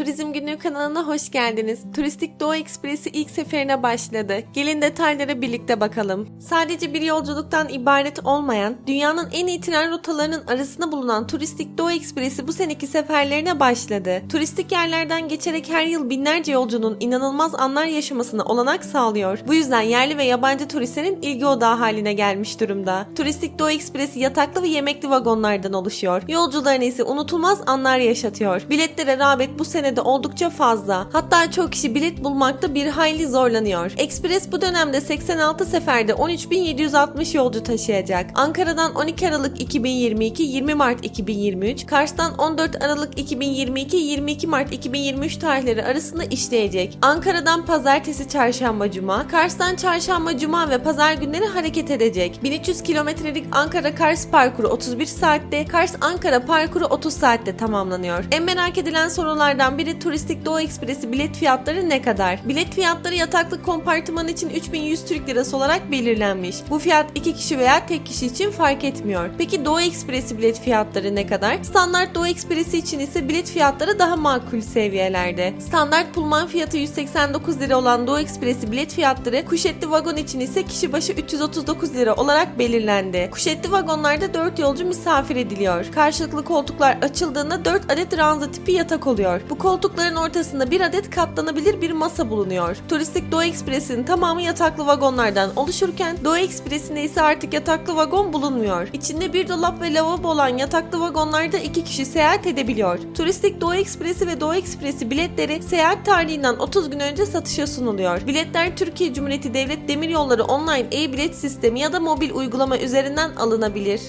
Turizm Günlüğü kanalına hoş geldiniz. Turistik Doğu Ekspresi ilk seferine başladı. Gelin detaylara birlikte bakalım. Sadece bir yolculuktan ibaret olmayan, dünyanın en iyi tren rotalarının arasında bulunan Turistik Doğu Ekspresi bu seneki seferlerine başladı. Turistik yerlerden geçerek her yıl binlerce yolcunun inanılmaz anlar yaşamasına olanak sağlıyor. Bu yüzden yerli ve yabancı turistlerin ilgi odağı haline gelmiş durumda. Turistik Doğu Ekspresi yataklı ve yemekli vagonlardan oluşuyor. Yolcularına ise unutulmaz anlar yaşatıyor. Biletlere rağbet bu senede oldukça fazla. Hatta çok kişi bilet bulmakta bir hayli zorlanıyor. Ekspres bu dönemde 86 seferde 13.760 yolcu taşıyacak. Ankara'dan 12 Aralık 2022, 20 Mart 2023, Kars'tan 14 Aralık 2022, 22 Mart 2023 tarihleri arasında işleyecek. Ankara'dan pazartesi, çarşamba, cuma, Kars'tan çarşamba, cuma ve pazar günleri hareket edecek. 1300 kilometrelik Ankara-Kars parkuru 31 saatte, Kars-Ankara parkuru 30 saatte tamamlanıyor. En merak edilen sorulardan biri Turistik Doğu Ekspresi bilet fiyatları ne kadar? Bilet fiyatları yataklı kompartıman için 3100 Türk Lirası olarak belirlenmiş. Bu fiyat 2 kişi veya tek kişi için fark etmiyor. Peki Doğu Ekspresi bilet fiyatları ne kadar? Standart Doğu Ekspresi için ise bilet fiyatları daha makul seviyelerde. Standart pulman fiyatı 189 lira olan Doğu Ekspresi bilet fiyatları kuşetli vagon için ise kişi başı 339 lira olarak belirlendi. Kuşetli vagonlarda 4 yolcu misafir ediliyor. Karşılıklı koltuklar açıldığında 4 adet ranza tipi yatak oluyor. Bu koltukların ortasında bir adet katlanabilir bir masa bulunuyor. Turistik Doğu Ekspresi'nin tamamı yataklı vagonlardan oluşurken Doğu Ekspresi'nde ise artık yataklı vagon bulunmuyor. İçinde bir dolap ve lavabo olan yataklı vagonlarda iki kişi seyahat edebiliyor. Turistik Doğu Ekspresi ve Doğu Ekspresi biletleri seyahat tarihinden 30 gün önce satışa sunuluyor. Biletler Türkiye Cumhuriyeti Devlet Demiryolları online e-bilet sistemi ya da mobil uygulama üzerinden alınabilir.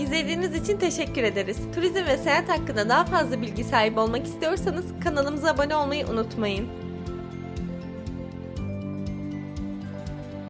İzlediğiniz için teşekkür ederiz. Turizm ve seyahat hakkında daha fazla bilgi sahibi olmak istiyorsanız kanalımıza abone olmayı unutmayın.